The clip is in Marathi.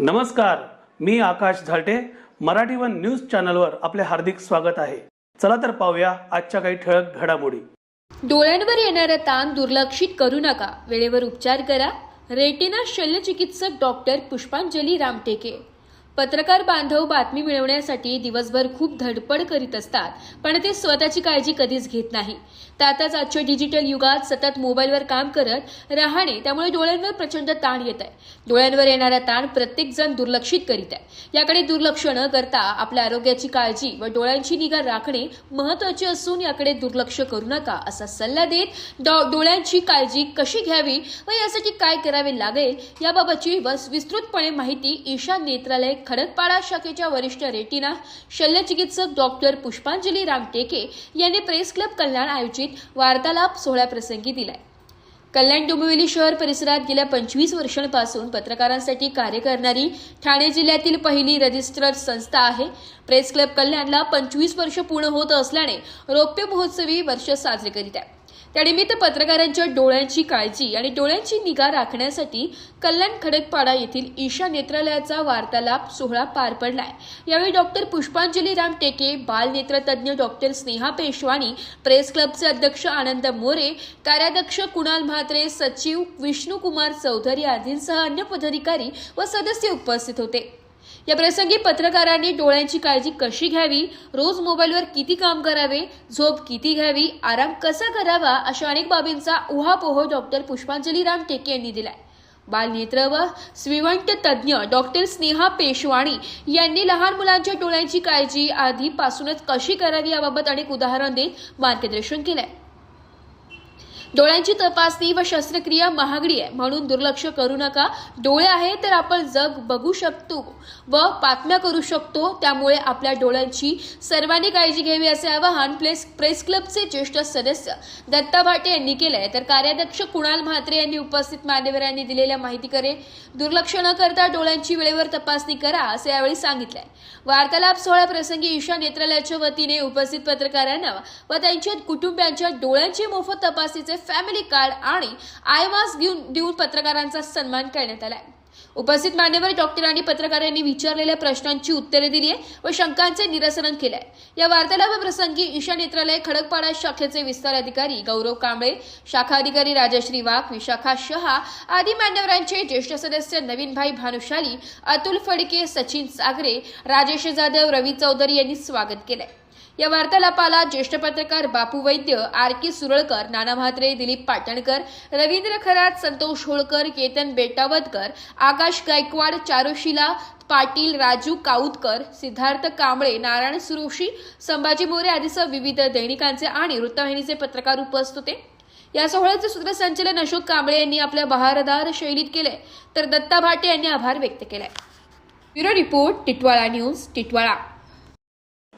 नमस्कार मी आकाश झालटे. मराठी वन न्यूज चॅनलवर आपले हार्दिक स्वागत आहे. चला तर पाहूया आजच्या काही ठळक घडामोडी. डोळ्यांवर येणारा ताण दुर्लक्षित करू नका. वेळेवर उपचार करा. रेटिना शल्यचिकित्सक डॉक्टर पुष्पांजली रामटेके. पत्रकार बांधव बातमी मिळवण्यासाठी दिवसभर खूप धडपड करीत असतात पण ते स्वतःची काळजी कधीच घेत नाही. त्यातच आजच्या डिजिटल युगात सतत मोबाईलवर काम करत राहणे त्यामुळे डोळ्यांवर प्रचंड ताण येत आहे. डोळ्यांवर येणारा ताण प्रत्येक जण दुर्लक्षित करीत आहे. याकडे दुर्लक्ष न करता आपल्या आरोग्याची काळजी व डोळ्यांची निगा राखणे महत्त्वाचे असून याकडे दुर्लक्ष करू नका असा सल्ला देत डो- डोळ्यांची काळजी कशी घ्यावी व यासाठी काय करावे लागेल याबाबतची बस विस्तृतपणे माहिती ईशा नेत्रालय खडकपाडा शाखेच्या वरिष्ठ रेटिना शल्यचिकित्सक डॉक्टर पुष्पांजली रामटेके यांनी प्रेस क्लब कल्याण आयोजित वार्तालाप सोहळ्याप्रसंगी दिलाय. कल्याण डोंबिवली शहर परिसरात गेल्या पंचवीस वर्षांपासून पत्रकारांसाठी कार्य करणारी ठाणे जिल्ह्यातील पहिली रजिस्ट्रर संस्था आहे. प्रेस क्लब कल्याणला पंचवीस वर्ष पूर्ण होत असल्याने रौप्य महोत्सवी वर्ष साजरे करीत आहे. त्यानिमित्त पत्रकारांच्या डोळ्यांची काळजी आणि डोळ्यांची निगा राखण्यासाठी कल्याण खडकपाडा येथील ईशा नेत्रालयाचा वार्तालाप सोहळा पार पडलाय. यावेळी डॉक्टर पुष्पांजली राम टेके बालनेत्रतज्ञ डॉक्टर स्नेहा पेशवाणी प्रेस क्लबचे अध्यक्ष आनंद मोरे कार्याध्यक्ष कुणाल म्हात्रे सचिव विष्णुकुमार चौधरी आदींसह अन्य पदाधिकारी व सदस्य उपस्थित होते. या प्रसंगी पत्रकारांनी डोळ्यांची काळजी कशी घ्यावी? रोज मोबाईलवर किती काम करावे? झोप किती घ्यावी? आराम कसा करावा? अशा अनेक बाबींचा उहापोह डॉक्टर पुष्पांजली राम टेके यांनी दिलाय. बालनेत्र व स्विवंट तज्ज्ञ डॉक्टर स्नेहा पेशवाणी यांनी लहान मुलांच्या डोळ्यांची काळजी आधीपासूनच कशी करावी याबाबत अनेक उदाहरण देत मार्गदर्शन केलंय. डोळ्यांची तपासणी व शस्त्रक्रिया महागडी आहे. म्हणून दुर्लक्ष करू नका. डोळे आहे तर आपण जग बघू शकतो व बातम्या करू शकतो. त्यामुळे आपल्या डोळ्यांची सर्वांनी काळजी घ्यावी असे आवाहन प्लेस प्रेस क्लबचे ज्येष्ठ सदस्य दत्ता भाटे यांनी केलंय. तर कार्याध्यक्ष कुणाल म्हात्रे यांनी उपस्थित मान्यवरांनी दिलेल्या माहितीकडे दुर्लक्ष न करता डोळ्यांची वेळेवर तपासणी करा असे यावेळी सांगितले वार्तालाप सोहळा प्रसंगी ईशा नेत्रालयाच्या वतीने उपस्थित पत्रकारांना व त्यांच्या कुटुंबियांच्या डोळ्यांची मोफत तपासणीचे फॅमिली कार्ड आणि आयवास घेऊन देऊन पत्रकारांचा सन्मान करण्यात आलाय. उपस्थित मान्यवर डॉक्टरांनी पत्रकारांनी विचारलेल्या प्रश्नांची उत्तरे दिली आहे व शंकांचे निरसन केले आहे या वार्तालापाप्रसंगी ईशा नेत्रालय खडकपाडा शाखेचे विस्तार अधिकारी गौरव कांबळे शाखा अधिकारी राजश्री वाघ विशाखा शहा आदी मान्यवरांचे ज्येष्ठ सदस्य नवीनभाई भानुशाली अतुल फडके सचिन सागरे राजेश जाधव रवी चौधरी यांनी स्वागत केलंय. या वार्तालापाला ज्येष्ठ पत्रकार बापू वैद्य आर के सुरळकर नाना म्हात्रे दिलीप पाटणकर रवींद्र खरात संतोष होळकर केतन बेटावतकर आकाश गायकवाड चारुशिला पाटील राजू काऊतकर सिद्धार्थ कांबळे नारायण सुरोशी संभाजी मोरे आदीसह विविध दैनिकांचे आणि वृत्तवाहिनीचे पत्रकार उपस्थित होते. या सोहळ्याचे सूत्रसंचलन अशोक कांबळे यांनी आपल्या बहारदार शैलीत केले तर दत्ता भाटे यांनी आभार व्यक्त केले bureau report Titwala news Titwala.